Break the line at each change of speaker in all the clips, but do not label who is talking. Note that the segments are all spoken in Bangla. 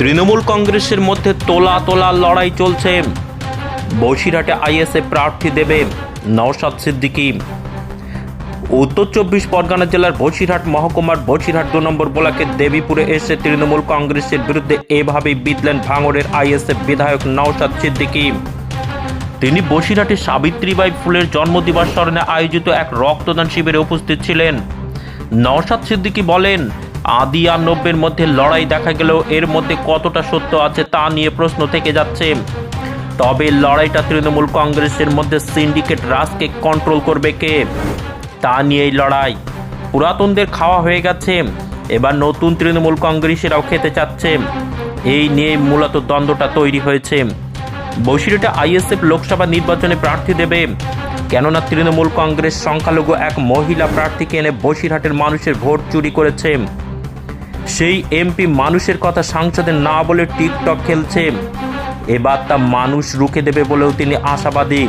তৃণমূল কংগ্রেসের মধ্যে তোলা তোলা লড়াই চলছে। বসিরহাটে আইএসএ প্রার্থী দেবে নওশাদ সিদ্দিকী। উত্তর চব্বিশ পরগনা জেলার বসিরহাট মহকুমার বসিরহাট দু নম্বর ব্লকের দেবীপুরে এসে তৃণমূল কংগ্রেসের বিরুদ্ধে এভাবেই বিদলেন ভাঙড়ের আইএসএফ বিধায়ক নওশাদ সিদ্দিকী। তিনি বসিরহাটে সাবিত্রীবাই ফুলের জন্মদিবস স্মরণে আয়োজিত এক রক্তদান শিবিরে উপস্থিত ছিলেন। নওশাদ সিদ্দিকী বলেন আদি আর নব্যের মধ্যে লড়াই দেখা গেলেও এর মধ্যে কতটা সত্য আছে তা নিয়ে প্রশ্ন থেকে যাচ্ছে। তবে লড়াইটা তৃণমূল কংগ্রেসের মধ্যে সিন্ডিকেট রাজকে কন্ট্রোল করবে কে? তা নিয়েই লড়াই। পুরাতনদের খাওয়া হয়ে গেছে। এবার নতুন তৃণমূল কংগ্রেসেরাও খেতে চাচ্ছে। এই নিয়ে মূলত দ্বন্দ্বটা তৈরি হয়েছে। বসিরহাটে আইএসএফ লোকসভা নির্বাচনে প্রার্থী দেবে। কেননা তৃণমূল কংগ্রেস সংখ্যালঘু এক মহিলা প্রার্থীকে এনে বসিরহাটের মানুষের ভোট চুরি করেছে। সেই এমপি মানুষের কথা সংসদে না বলে টিকটক খেলছে। এবার তা মানুষ রুখে দেবে বলেও তিনি আশাবাদী।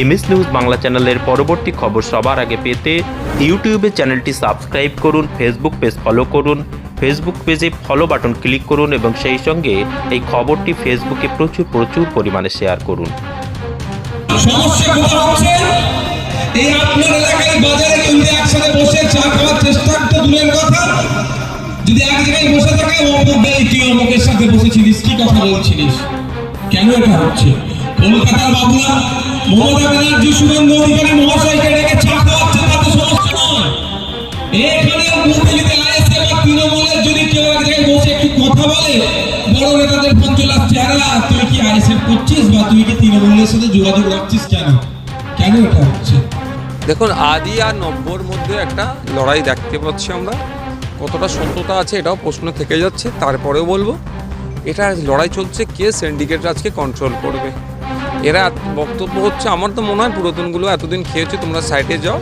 এমএস নিউজ বাংলা চ্যানেলের পরবর্তী খবর সবার আগে পেতে ইউটিউবে চ্যানেলটি সাবস্ক্রাইব করুন ফেসবুক পেজ ফলো করুন ফেসবুক পেজে ফলো বাটন ক্লিক করুন এবং সেই সঙ্গে এই খবরটি ফেসবুকে প্রচুর প্রচুর পরিমাণে শেয়ার করুন।
সমস্যা কোথায় হচ্ছে? এই আপনার এলাকায় বাজারে যদি একসাথে বসে চা খাওয়ার চেষ্টা তো দূরের কথা। যদি এক জায়গায় বসে থাকে বলবে "এই তুই অমুকের সাথে বসেছিলিস, কি কথা বলছিলিস? কেন এটা হচ্ছে? কলকাতার বাবুরা, মমতা ব্যানার্জি, সুরেন্দ্র অধিকারী মহাশয়কে ডেকে চা খাওয়াচ্ছে তাতে সমস্যা নয়। এখানে যদি আইএসএ বা তৃণমূলের যদি কেউ এক জায়গায় বসে একটু কথা বলে, বড় নেতাদের ফোন চলে আসছে তুই কি আইএসএফ করছিস বা তুই কি তৃণমূলের সাথে যোগাযোগ রাখছিস কেন? কেন এটা হচ্ছে?
দেখুন, আদি আর নব্বর মধ্যে একটা লড়াই দেখতে পাচ্ছি আমরা। কতটা সত্যতা আছে এটাও প্রশ্ন থেকে যাচ্ছে। তারপরেও বলব, এটা লড়াই চলছে, কে সিন্ডিকেট আজকে কন্ট্রোল করবে? এরা বক্তব্য হচ্ছে, আমার তো মনে হয় পুরাতনগুলো এতদিন খেয়েছে, তোমরা সাইডে যাও,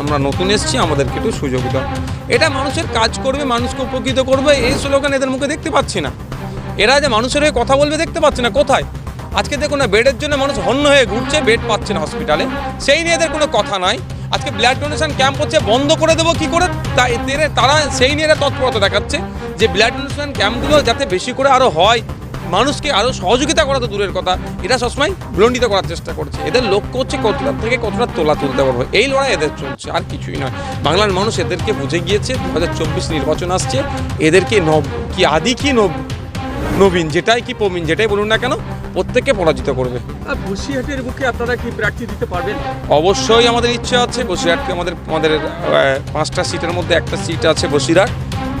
আমরা নতুন এসেছি, আমাদেরকে একটু সুযোগ দাও। এটা মানুষের কাজ করবে, মানুষকে উপকৃত করবে, এই স্লোগান এদের মুখে দেখতে পাচ্ছি না। এরা যে মানুষের হয়ে কথা বলবে, দেখতে পাচ্ছি না, কোথায়? আজকে দেখুন না, বেডের জন্য মানুষ হন্য হয়ে ঘুরছে, বেড পাচ্ছে না হসপিটালে সেই নিয়ে এদের কোনো কথা নাই। আজকে ব্লাড ডোনেশন ক্যাম্প হচ্ছে, বন্ধ করে দেবো কি করে? তারা সেই নিয়ে এরা তৎপরতা দেখাচ্ছে যে ব্লাড ডোনেশন ক্যাম্পগুলো যাতে বেশি করে আরও হয়, মানুষকে আরও সহযোগিতা করা তো দূরের কথা। এটা সবসময় বিলণ্ডিত করার চেষ্টা করছে। এদের লক্ষ্য হচ্ছে কতটা থেকে কতটা তোলা তুলতে পারব। এই লড়াই এদের চলছে, আর কিছুই নয়। বাংলার মানুষ এদেরকে বুঝে গিয়েছে দু হাজার চব্বিশ নির্বাচন আসছে। এদেরকে নব কি আদি কি নব নবীন, যেটাই কি প্রবীণ, যেটাই বলুন না কেন প্রত্যেককে পরাজিত করবে।
আর বসিরহাটের বুকে আপনারা কি প্রার্থী দিতে পারবেন?
অবশ্যই আমাদের ইচ্ছা আছে বসিরহাটকে আমাদের আমাদের পাঁচটা সিটের মধ্যে একটা সিট আছে বসিরহাট।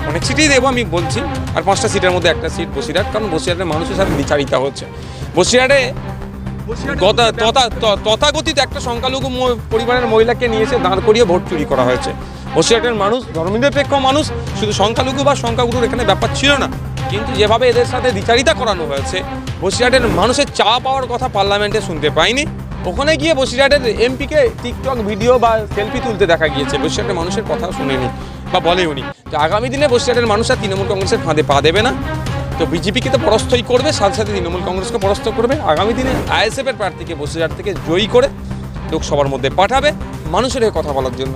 অনেক সিটই দেবো আমি বলছি আর পাঁচটা সিটের মধ্যে একটা সিট বসিরহাট কারণ বসিরহাটের মানুষের সাথে বিচারিতা হচ্ছে। বসিরহাটে
বসিরহাটের
গতা-
বুকে
তথা- ত- তথাকথিত একটা সংখ্যালঘু পরিবারের মহিলাকে নিয়ে এসে দাঁড় করিয়ে ভোট চুরি করা হয়েছে। বসিরহাটের মানুষ ধর্মনিরপেক্ষ মানুষ শুধু সংখ্যালঘু বা সংখ্যাগুরুর এখানে ব্যাপার ছিল না। কিন্তু যেভাবে এদের সাথে দ্বিচারিতা করানো হয়েছে, বসিরহাটের মানুষের চা পাওয়ার কথা পার্লামেন্টে শুনতে পাইনি। ওখানে গিয়ে বসিরহাটের এমপিকে টিকটক ভিডিও বা সেলফি তুলতে দেখা গিয়েছে। বসিরহাটের মানুষের কথা শুনেনি বা বলেওনি। তো আগামী দিনে বসিরহাটের মানুষ আর তৃণমূল কংগ্রেসের ফাঁদে পা দেবে না। তো বিজেপিকে তো পরাস্তই করবে, সাথে সাথে তৃণমূল কংগ্রেসকে পরাস্ত করবে। আগামী দিনে আইএসএফের প্রার্থীকে বসিরহাট থেকে জয়ী করে লোকসভার মধ্যে পাঠাবে। মানুষের কথা বলার জন্য।